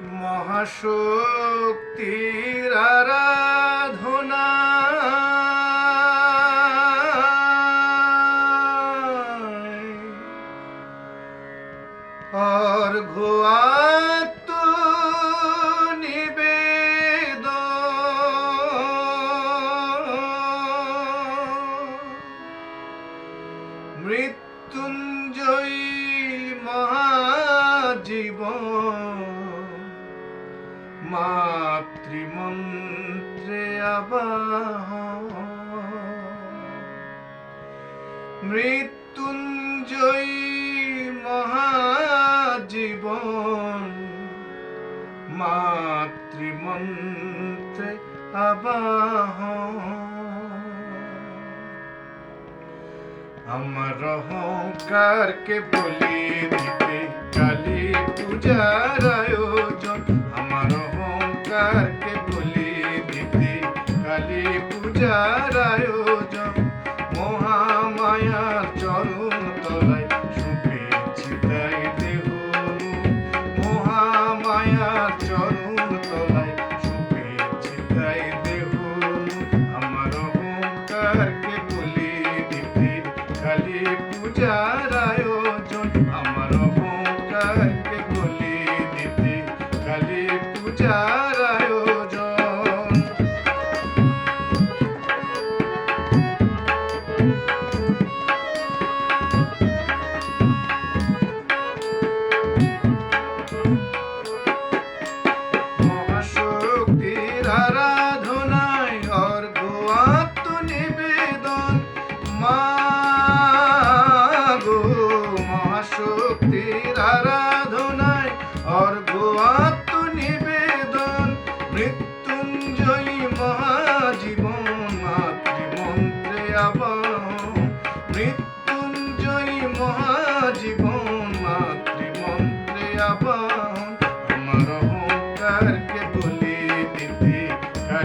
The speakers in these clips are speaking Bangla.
মহাশক্তির আরাধনা। অর্ঘ্য নিবেদন মৃত্যুঞ্জয়ী মহাজীবন। মাতৃমন্ত্রে আবাহ মৃত্যুঞ্জয়ী মহাজীবন মাতৃমন্ত্রে আবাহ আমার অহংকারকে বলি দিতে কালী পূজার কালী পূজার আয়োজন মহামায়ার চরণ তলায় শুভেচ্ছি তাই দেহ। মহামায়ার চরণ তলায় শুভেচ্ছি তাই দেহ। আমার অহংকারকে আরাধনায় অর্ঘ আত্মনিবেদন। মাগো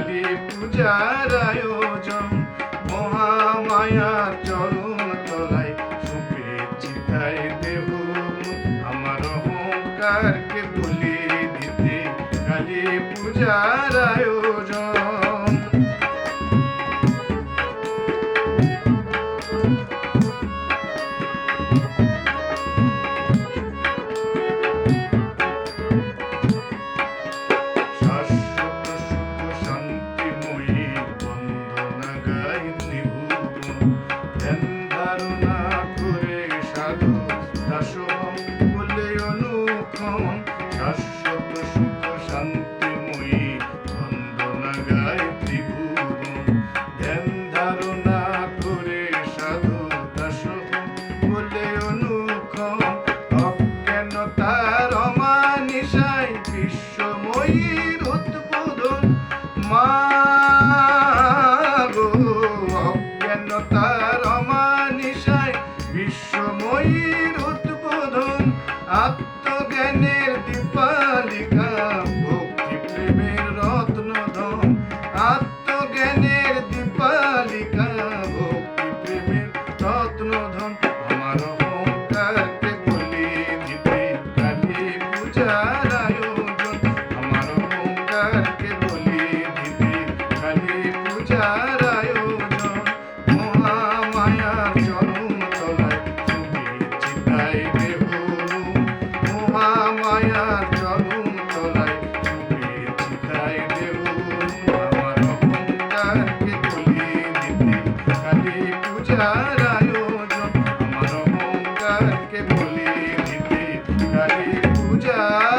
কালী পূজার আয়োজন। মহামায়ার চরণ তলায় শুভেচ্ছি চিতায় দেব আমার অহংকারকে বলে দিতে কালী পূজার আয়োজন thank you ಪೂಜಾ